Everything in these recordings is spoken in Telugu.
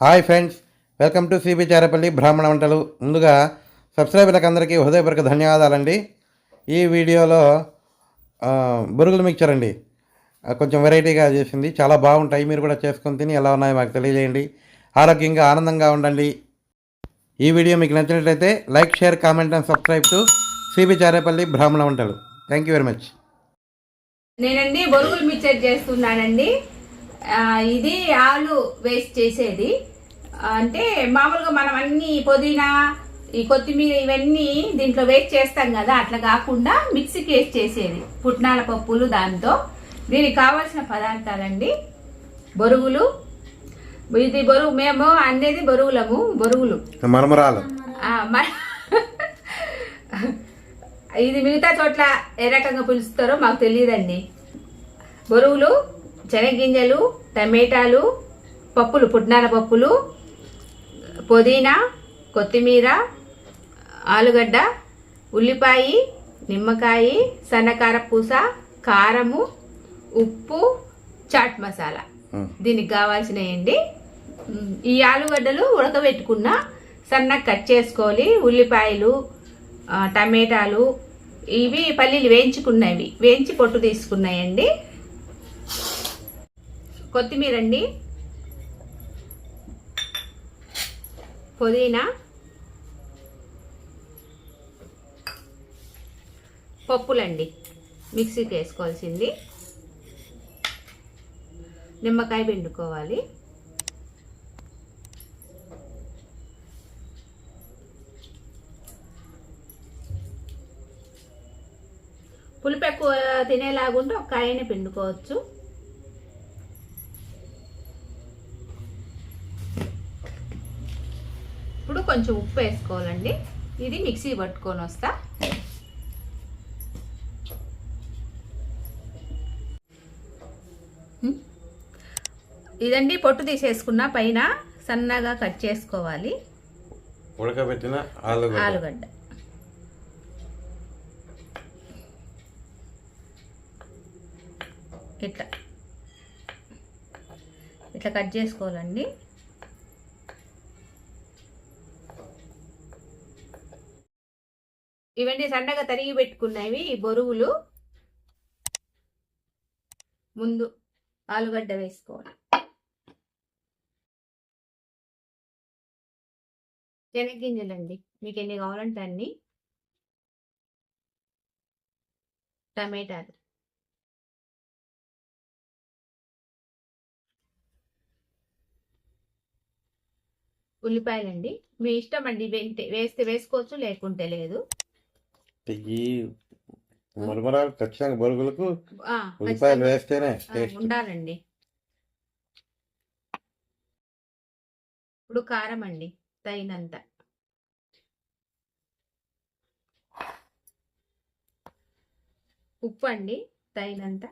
Hi friends welcome to CB Charapalli బ్రాహ్మణ వంటలు. ముందుగా సబ్స్క్రైబర్లకు అందరికీ హృదయపూర్వక ధన్యవాదాలండి. ఈ వీడియోలో బురుగులు మిక్చర్ అండి. కొంచెం వెరైటీగా చేసింది. చాలా బాగుంటాయి. మీరు కూడా చేసుకొని తిని ఎలా ఉన్నాయో మాకు తెలియజేయండి. ఆరోగ్యంగా ఆనందంగా ఉండండి. ఈ వీడియో మీకు నచ్చినట్లయితే like share comment and subscribe to CB Charepalli బ్రాహ్మణ వంటలు. Thank you very much. నేనండి బొరుగులు మిక్చర్ చేస్తున్నానండి. ఇది ఆలు వేస్ట్ చేసేది. అంటే మామూలుగా మనం అన్ని పుదీనా ఈ కొత్తిమీర ఇవన్నీ దీంట్లో వేస్ట్ చేస్తాం కదా అట్లా కాకుండా మిక్సీకి వేస్ట్ చేసేది. పుట్నాల పప్పులు దాంతో. దీనికి కావాల్సిన పదార్థాలండి. బొరుగులు. ఇది బరువు మేము అనేది బొరుగులము బొరుగులు. మరమరాలు ఇది మిగతా చోట్ల ఏ రకంగా పిలుస్తారో మాకు తెలియదండి. బరువులు శనగింజలు టమాటాలు పప్పులు పుట్నాల పప్పులు పుదీనా కొత్తిమీర ఆలుగడ్డ ఉల్లిపాయ నిమ్మకాయ సన్నకార పూస కారము ఉప్పు చాట్ మసాలా. దీనికి కావాల్సినవి ఈ ఆలుగడ్డలు ఉడకబెట్టుకున్న సన్నగా కట్ చేసుకోవాలి. ఉల్లిపాయలు టమాటాలు ఇవి పల్లీలు వేయించుకున్నవి. వేయించి పొట్టు తీసుకున్నాయండి. కొత్తిమీర అండి పుదీనా. పప్పులండి. మిక్సీకి వేసుకోవాల్సింది. నిమ్మకాయ పిండుకోవాలి. పులుపు ఎక్కువ తినేలాగుంటే ఒక కాయనే పిండుకోవచ్చు. కొంచెం ఉప్పు వేసుకోవాలండి. ఇది మిక్సీ పట్టుకొని వస్తా. ఇదండి పొట్టు తీసేసుకున్న పైన సన్నగా కట్ చేసుకోవాలి. ఉడకబెట్టిన ఆలుగడ్డ. ఇట్లా. ఇట్లా కట్ చేసుకోవాలండి. ఇవన్నీ సన్నగా తరిగి పెట్టుకున్నవి ఈ బొరుగులు. ముందు ఆలుగడ్డ వేసుకోవాలి. శనగ్గింజలండి మీకు ఎన్ని కావాలంటే అన్ని. టమాటాలు. ఉల్లిపాయలండి. మీ ఇష్టం అండి. వెంటే వేస్తే వేసుకోవచ్చు లేకుంటే లేదు. ఈ మరమరాలు ఖచ్చితంగా బొరుగులకు ఉల్లిపాయలు. వేస్తేనే ఉండాలండి. ఇప్పుడు కారం అండి తగినంత. ఉప్పు అండి తగినంత.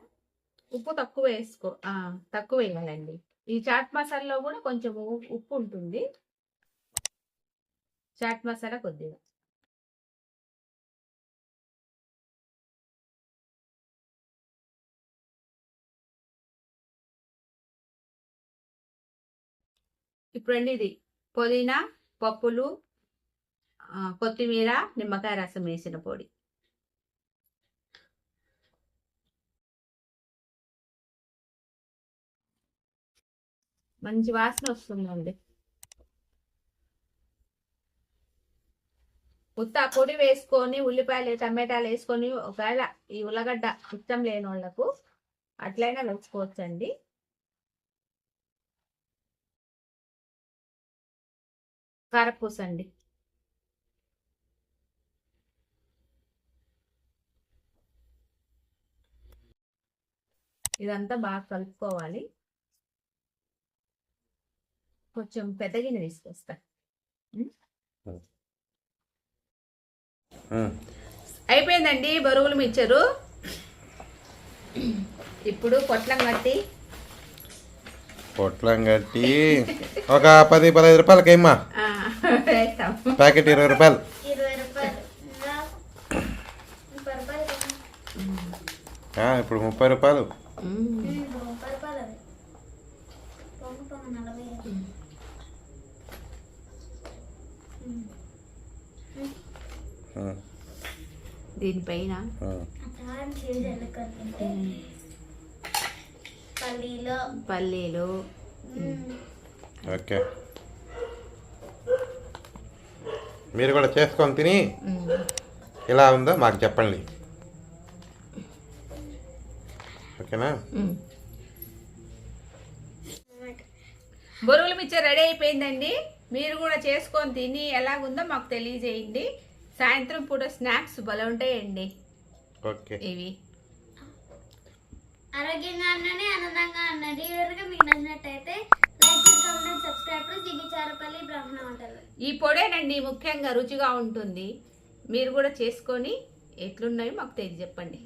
ఉప్పు తక్కువ వేసుకో తక్కువ వేయాలండి. ఈ చాట్ మసాలాలో కూడా కొంచెం ఉప్పు ఉంటుంది. చాట్ మసాలా కొద్దిగా. ఇప్పుడండి ఇది. పుదీనా పప్పులు కొత్తిమీర నిమ్మకాయ రసం వేసిన పొడి. మంచి వాసన వస్తుందండి. ఉత్త పొడి వేసుకొని ఉల్లిపాయలు టమాటాలు వేసుకొని ఒకవేళ ఈ ఉల్లగడ్డ ఇష్టం లేని వాళ్ళకు అట్లయినా వేసుకోవచ్చండి. కారపూస అండి ఇదంతా బాగా కలుపుకోవాలి. కొంచెం పెద్ద గిన్నె తీసుకొస్తా. అయిపోయిందండి బరువులు మిచ్చరు ఇప్పుడు పొట్లం కట్టి పొట్లం కట్టి ఒక పది పదహైదు రూపాయలకి ఏమ్మా ప్యాకెట్ ఇరవై రూపాయలు. ఇప్పుడు ముప్పై రూపాయలు. దీనిపైన పల్లీలో. పల్లీలు. ఓకే. మీరు కూడా చేసుకొని తిని. ఎలా ఉందో మాకు చెప్పండి. ఓకేనా. బొరుగుల మిక్చర్ రెడీ అయిపోయిందండి. మీరు కూడా చేసుకొని తిని ఎలాగుందో మాకు తెలియజేయండి. సాయంత్రం పూట స్నాక్స్ భలే ఉంటాయండి. ఓకే. ఇవి. ఆరోగ్యంగా అన్ననే ఆనందంగా అన్నది. ఇవరకు మీకు నచ్చినట్టయితే లైక్ సబ్స్క్రైబ్ బ్రాహ్మణ వంటలు. ఈ పొడేనండి ముఖ్యంగా రుచిగా ఉంటుంది. మీరు కూడా చేసుకొని ఎట్లున్నాయో మాకు తెలియజెప్పండి.